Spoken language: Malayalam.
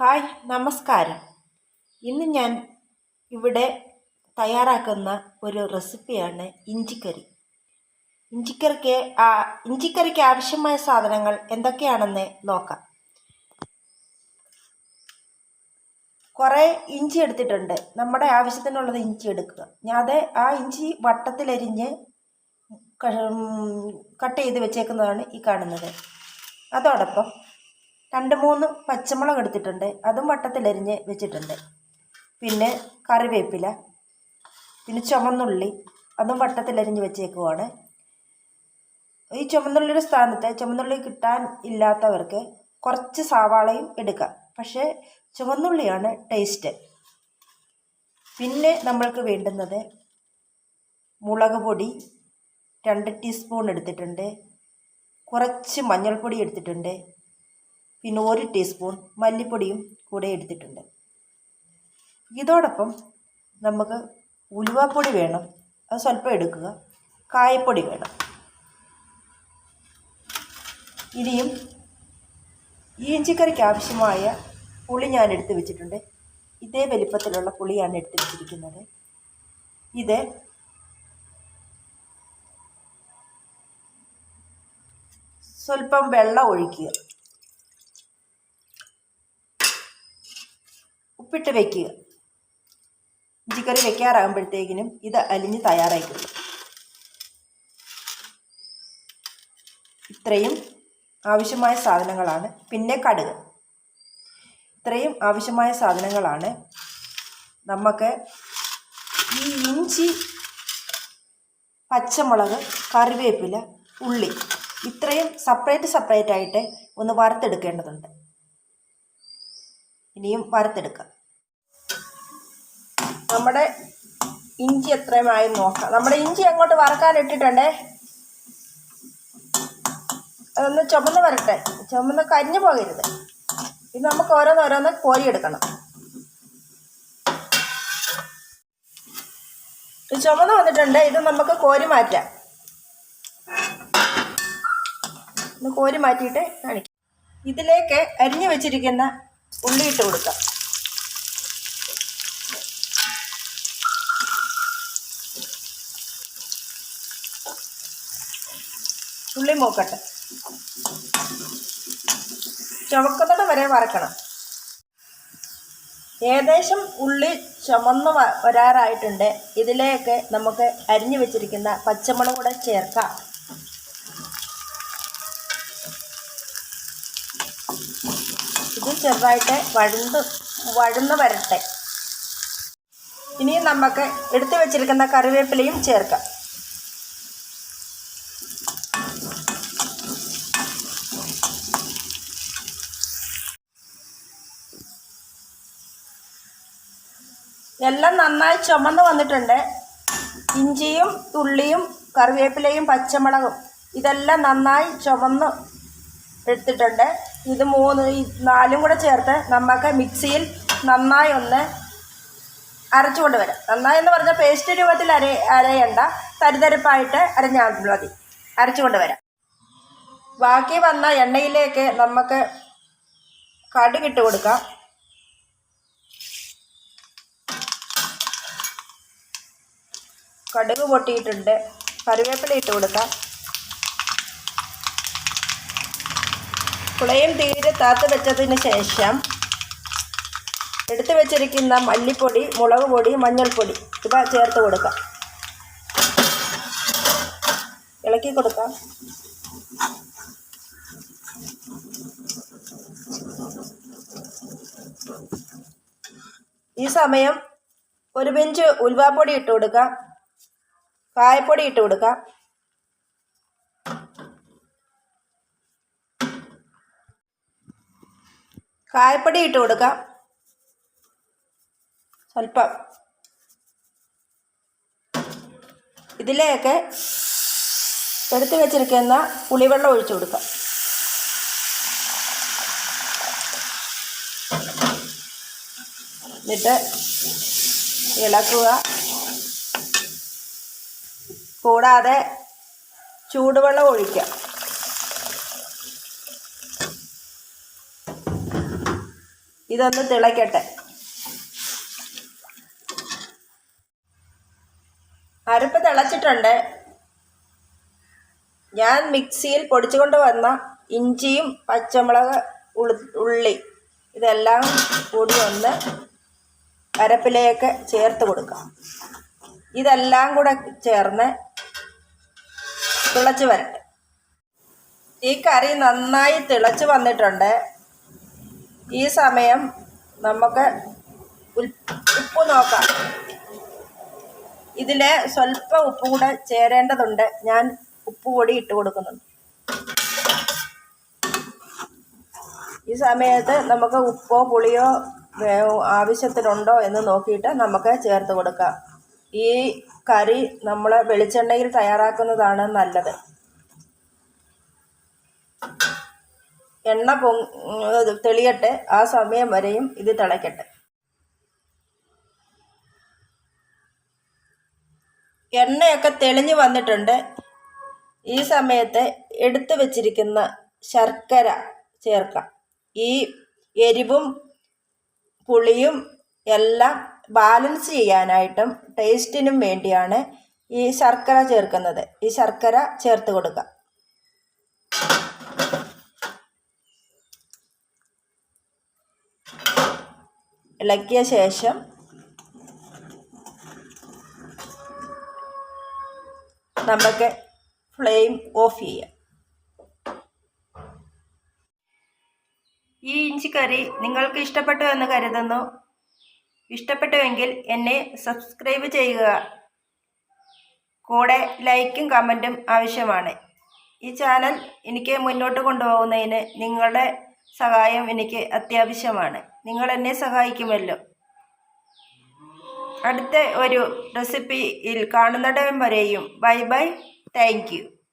ഹായ് നമസ്കാരം. ഇന്ന് ഞാൻ ഇവിടെ തയ്യാറാക്കുന്ന ഒരു റെസിപ്പിയാണ് ഇഞ്ചിക്കറി. ഇഞ്ചിക്കറിക്ക് ആ ഇഞ്ചിക്കറിക്ക് ആവശ്യമായ സാധനങ്ങൾ എന്തൊക്കെയാണെന്ന് നോക്കാം. കുറേ ഇഞ്ചി എടുത്തിട്ടുണ്ട്. നമ്മുടെ ആവശ്യത്തിനുള്ളത് ഇഞ്ചി എടുക്കുക. ഞാൻ അത് ആ ഇഞ്ചി വട്ടത്തിലരിഞ്ഞ് കട്ട് ചെയ്ത് വെച്ചേക്കുന്നതാണ് ഈ കാണുന്നത്. അതോടൊപ്പം രണ്ട് മൂന്ന് പച്ചമുളക് എടുത്തിട്ടുണ്ട്. അതും വട്ടത്തിലരിഞ്ഞ് വെച്ചിട്ടുണ്ട്. പിന്നെ കറിവേപ്പില പിന്നെ ചുമന്നുള്ളി അതും വട്ടത്തിലരിഞ്ഞ് വെച്ചേക്കുവാണ്. ഈ ചുമന്നുള്ളിയുടെ സ്ഥാനത്ത് ചുമന്നുള്ളി കിട്ടാൻ ഇല്ലാത്തവർക്ക് കുറച്ച് സവാളയും എടുക്കാം. പക്ഷേ ചുവന്നുള്ളിയാണ് ടേസ്റ്റ്. പിന്നെ നമ്മൾക്ക് വേണ്ടുന്നത് മുളക് പൊടി രണ്ട് ടീസ്പൂൺ എടുത്തിട്ടുണ്ട്. കുറച്ച് മഞ്ഞൾപ്പൊടി എടുത്തിട്ടുണ്ട്. പിന്നെ ഒരു ടീസ്പൂൺ മല്ലിപ്പൊടിയും കൂടെ എടുത്തിട്ടുണ്ട്. ഇതോടൊപ്പം നമുക്ക് ഉലുവാപ്പൊടി വേണം. അത് സ്വല്പം എടുക്കുക. കായപ്പൊടി വേണം. ഇനിയും ഈ ഇഞ്ചിക്കറിക്ക് ആവശ്യമായ പുളി ഞാൻ എടുത്ത് വെച്ചിട്ടുണ്ട്. ഇതേ വലിപ്പത്തിലുള്ള പുളിയാണ് എടുത്ത് വെച്ചിരിക്കുന്നത്. ഇത് സ്വല്പം വെള്ളം ഒഴിക്കുക. ഉപ്പിട്ട് വെക്കുക. ഇഞ്ചിക്കറി വെക്കാറാകുമ്പോഴത്തേക്കിനും ഇത് അലിഞ്ഞ് തയ്യാറായി കിട്ടും ഇത്രയും ആവശ്യമായ സാധനങ്ങളാണ്. പിന്നെ കടുക്. ഇത്രയും ആവശ്യമായ സാധനങ്ങളാണ് നമുക്ക് ഈ ഇഞ്ചി പച്ചമുളക് കറിവേപ്പില ഉള്ളി ഇത്രയും സെപ്പറേറ്റ് സെപ്പറേറ്റ് ആയിട്ട് ഒന്ന് വറുത്തെടുക്കേണ്ടതുണ്ട്. ഇനിയും വറുത്തെടുക്കാം. നമ്മുടെ ഇഞ്ചി എത്രയുമായി നോക്കാം. നമ്മുടെ ഇഞ്ചി അങ്ങോട്ട് വറക്കാൻ ഇട്ടിട്ടുണ്ടേ. അതൊന്ന് ചുമന്ന് വരട്ടെ. ചുമന്ന് കരിഞ്ഞു പോകരുത്. ഇത് നമുക്ക് ഓരോന്നോരോന്ന് കോരിയെടുക്കണം. ഇത് ചുമന്ന് വന്നിട്ടുണ്ട്. ഇത് നമുക്ക് കോരി മാറ്റാം. ഒന്ന് കോരി മാറ്റിയിട്ട് കാണിക്കാം. ഇതിലേക്ക് അരിഞ്ഞു വെച്ചിരിക്കുന്ന ഉള്ളി ഇട്ട് കൊടുക്കാം. ഉള്ളി മൂക്കട്ടെ. ചുവക്കുന്നത് വരെ വറക്കണം. ഏകദേശം ഉള്ളി ചുമന്ന് വരാറായിട്ടുണ്ട്. ഇതിലേക്ക് നമുക്ക് അരിഞ്ഞു വെച്ചിരിക്കുന്ന പച്ചമുളക് കൂടെ ചേർക്കാം. ഇത് ചെറുതായിട്ട് വഴുന്ന് വഴുന്ന് വരട്ടെ. ഇനി നമുക്ക് എടുത്തു വെച്ചിരിക്കുന്ന കറിവേപ്പിലയും ചേർക്കാം. എല്ലാം നന്നായി ചുമന്ന് വന്നിട്ടുണ്ട്. ഇഞ്ചിയും ഉള്ളിയും കറിവേപ്പിലയും പച്ചമുളകും ഇതെല്ലാം നന്നായി ചുമന്ന് എടുത്തിട്ടുണ്ട്. ഇത് മൂന്ന് നാലും കൂടെ ചേർത്ത് നമുക്ക് മിക്സിയിൽ നന്നായി ഒന്ന് അരച്ചു കൊണ്ടുവരാം. നന്നായി എന്ന് പറഞ്ഞാൽ പേസ്റ്റ് രൂപത്തിൽ അര അരയണ്ട. തരിതരിപ്പായിട്ട് അരഞ്ഞാൽ മതി അരച്ചു കൊണ്ടുവരാം. ബാക്കി വന്ന എണ്ണയിലേക്ക് നമുക്ക് കടുകിട്ട് കൊടുക്കാം. കടുക് പൊട്ടിയിട്ടുണ്ട്. കറിവേപ്പില ഇട്ട് കൊടുക്കാം. കുളയും തീരെ താത്ത് വെച്ചതിന് ശേഷം എടുത്തു വെച്ചിരിക്കുന്ന മല്ലിപ്പൊടി മുളക് പൊടി മഞ്ഞൾപ്പൊടി ഇവ ചേർത്ത് കൊടുക്കാം. ഇളക്കി കൊടുക്കാം. ഈ സമയം ഒരു ബെഞ്ച് ഉൽവാപ്പൊടി ഇട്ട് കൊടുക്കാം. കായപ്പൊടി ഇട്ട് കൊടുക്കാം. കായപ്പൊടി ഇട്ട് കൊടുക്കാം. സ്വല്പം. ഇതിലേക്ക് എടുത്തു വെച്ചിരിക്കുന്ന പുളിവെള്ളം ഒഴിച്ചു കൊടുക്കാം. എന്നിട്ട് ഇളക്കുക. കൂടാതെ ചൂടുവെള്ളം ഒഴിക്കുക ഇതൊന്ന് തിളയ്ക്കട്ടെ അരപ്പ് തിളച്ചിട്ടുണ്ട്. ഞാൻ മിക്സിയിൽ പൊടിച്ചുകൊണ്ട് വന്ന ഇഞ്ചിയും പച്ചമുളക് ഉളു ഉള്ളി ഇതെല്ലാം കൂടി ഒന്ന് അരപ്പിലേക്ക് ചേർത്ത് കൊടുക്കാം. ഇതെല്ലാം കൂടെ ചേർന്ന് തിളച്ച് വരട്ടെ. ഈ കറി നന്നായി തിളച്ച് വന്നിട്ടുണ്ട്. ഈ സമയം നമുക്ക് ഉപ്പ് നോക്കാം. ഇതിൽ സ്വല്പം ഉപ്പ് കൂടെ ചേരേണ്ടതുണ്ട്. ഞാൻ ഉപ്പ് കൂടി ഇട്ട് കൊടുക്കുന്നുണ്ട്. ഈ സമയത്ത് നമുക്ക് ഉപ്പോ പുളിയോ ആവശ്യത്തിനുണ്ടോ എന്ന് നോക്കിയിട്ട് നമുക്ക് ചേർത്ത് കൊടുക്കാം. ഈ കറി നമ്മൾ വെളിച്ചെണ്ണയിൽ തയ്യാറാക്കുന്നതാണ് നല്ലത്. എണ്ണ പൊങ് തെളിയട്ടെ ആ സമയം വരെയും ഇത് തിളയ്ക്കട്ടെ എണ്ണയൊക്കെ തെളിഞ്ഞു വന്നിട്ടുണ്ട്. ഈ സമയത്ത് എടുത്തു വച്ചിരിക്കുന്ന ശർക്കര ചേർക്കാം. ഈ എരിവും പുളിയും എല്ലാം ബാലൻസ് ചെയ്യാനായിട്ടും ടേസ്റ്റിനും വേണ്ടിയാണ് ഈ ശർക്കര ചേർക്കുന്നത്. ഈ ശർക്കര ചേർത്ത് കൊടുക്കുക ഇളക്കിയ ശേഷം നമുക്ക് ഫ്ലെയിം ഓഫ് ചെയ്യാം. ഈ ഇഞ്ചിക്കറി നിങ്ങൾക്ക് ഇഷ്ടപ്പെട്ടു എന്ന് കരുതുന്നു. ഇഷ്ടപ്പെട്ടുവെങ്കിൽ എന്നെ സബ്സ്ക്രൈബ് ചെയ്യുക. കൂടെ ലൈക്കും കമന്റും ആവശ്യമാണ്. ഈ ചാനൽ എനിക്ക് മുന്നോട്ട് കൊണ്ടുപോകുന്നതിന് നിങ്ങളുടെ സഹായം എനിക്ക് അത്യാവശ്യമാണ്. നിങ്ങൾ എന്നെ സഹായിക്കുമല്ലോ. അടുത്ത ഒരു റെസിപ്പിയിൽ കാണുന്നിടം വരെയും. Bye bye thank